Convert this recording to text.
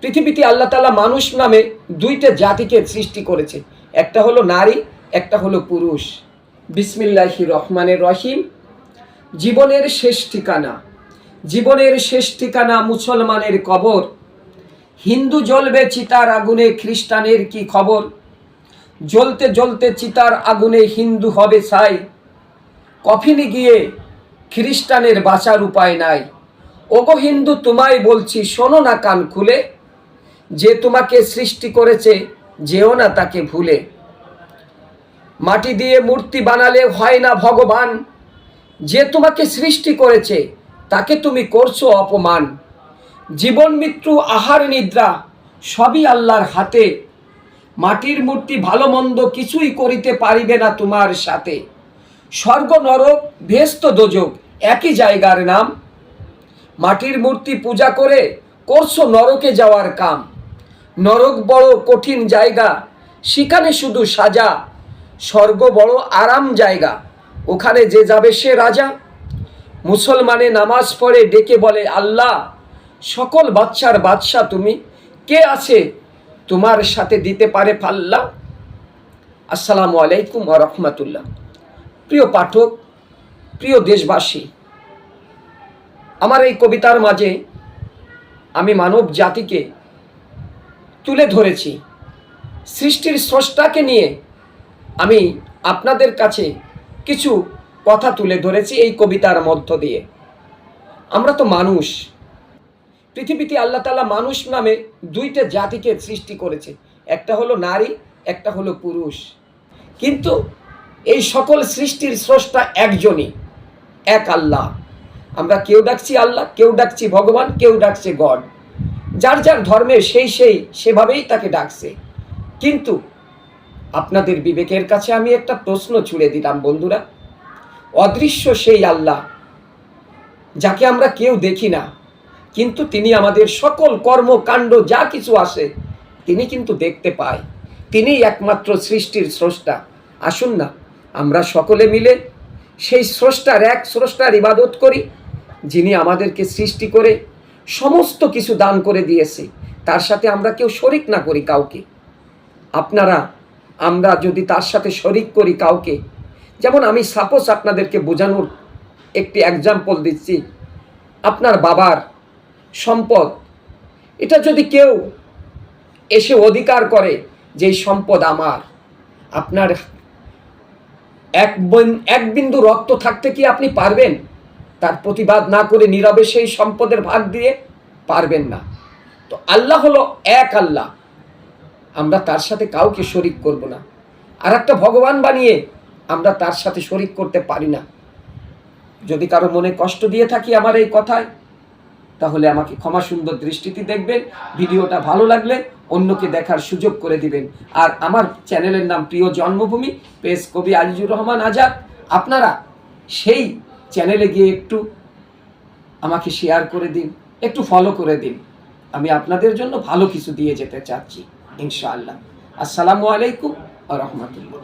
পৃথিবীতে আল্লাহ তালা মানুষ নামে দুইটা জাতিকে সৃষ্টি করেছে। একটা হলো নারী, একটা হলো পুরুষ। বিসমিল্লাহি রহমানের রহিম। জীবনের শেষ ঠিকানা। জীবনের শেষ ঠিকানা মুসলমানের কবর। হিন্দু জ্বলবে চিতার আগুনে, খ্রিস্টানের কি খবর? জ্বলতে জ্বলতে চিতার আগুনে হিন্দু হবে ছাই। কফিনে গিয়ে খ্রিস্টানের বাঁচার উপায় নাই। ওগো হিন্দু, তোমায় বলছি, শোনো না কান খুলে। যে তোমাকে সৃষ্টি করেছে, যেও না তাকে ভুলে। মাটি দিয়ে মূর্তি বানালে হয় না ভগবান। যে তোমাকে সৃষ্টি করেছে, তাকে তুমি করছ অপমান। জীবন, মৃত্যু, আহার, নিদ্রা, সবই আল্লাহর হাতে। মাটির মূর্তি ভালো মন্দ কিছুই করিতে পারিবে না তোমার সাথে। স্বর্গ, নরক, ভেস্ত, দোজক, একই জায়গার নাম। মাটির মূর্তি পূজা করে করছ নরকে যাওয়ার কাম। নরক বড় কঠিন জায়গা, সেখানে শুধু সাজা। স্বর্গ বড় আরাম জায়গা, ওখানে যে যাবে সে রাজা। মুসলমানে নামাজ পড়ে ডেকে বলে, আল্লাহ, সকল বাচ্চার বাদশা তুমি, কে আছে তোমার সাথে দিতে পারে পাল্লা? আসসালামু আলাইকুম রহমতুল্লাহ। প্রিয় পাঠক, প্রিয় দেশবাসী, আমার এই কবিতার মাঝে আমি মানব জাতিকে তুলে ধরেছি। সৃষ্টির স্রষ্টাকে নিয়ে আমি আপনাদের কাছে কিছু কথা তুলে ধরেছি এই কবিতার মধ্য দিয়ে। আমরা তো মানুষ। পৃথিবীতে আল্লাহ তালা মানুষ নামে দুইটা জাতিকে সৃষ্টি করেছে। একটা হলো নারী, একটা হলো পুরুষ। কিন্তু এই সকল সৃষ্টির স্রষ্টা একজনই, এক আল্লাহ। আমরা কেউ ডাকছি আল্লাহ, কেউ ডাকছি ভগবান, কেউ ডাকছে গড। যার যার ধর্মে সেই সেই সেভাবেই তাকে ডাকছে। কিন্তু আপনাদের বিবেকের কাছে আমি একটা প্রশ্ন ছুড়ে দিলাম, বন্ধুরা। অদৃশ্য সেই আল্লাহ, যাকে আমরা কেউ দেখি না, কিন্তু তিনি আমাদের সকল কর্মকাণ্ড যা কিছু আসে তিনি কিন্তু দেখতে পায়। তিনিই একমাত্র সৃষ্টির স্রষ্টা। আসুন না, আমরা সকলে মিলে সেই স্রষ্টার এক স্রষ্টার ইবাদত করি, যিনি আমাদেরকে সৃষ্টি করে সমস্ত কিছু দান করে দিয়েছে। তার সাথে আমরা কেউ শরিক না করি কাউকে। আপনারা, আমরা যদি তার সাথে শরিক করি কাউকে, যেমন আমি সাপোজ আপনাদেরকে বোঝানোর একটি এক্সাম্পল দিচ্ছি। আপনার বাবার সম্পদ, এটা যদি কেউ এসে অধিকার করে যে সম্পদ আমার, আপনার এক এক বিন্দু রক্ত থাকতে কি আপনি পারবেন? তার প্রতিবাদ না করে নীরবে সেই সম্পদের ভাগ দিয়ে পারবেন না। তো আল্লাহ হলো এক আল্লাহ। আমরা তার সাথে কাউকে শরিক করব না। আর একটা ভগবান বানিয়ে আমরা তার সাথে শরিক করতে পারি না। যদি কারও মনে কষ্ট দিয়ে থাকি আমার এই কথায়, তাহলে আমাকে ক্ষমা সুন্দর দৃষ্টিতে দেখবেন, ভিডিওটা ভালো লাগলে অন্যকে দেখার সুযোগ করে দিবেন। আর আমার চ্যানেলের নাম প্রিয় জন্মভূমি, পেস কবি আজিজুর রহমান আজাদ। আপনারা সেই চ্যানেলে গিয়ে একটু আমাকে শেয়ার করে দিন, একটু ফলো করে দিন। আমি আপনাদের জন্য ভালো কিছু দিয়ে যেতে চাচ্ছি, ইনশাআল্লাহ। আসসালামু আলাইকুম রহমতুল্লাহ।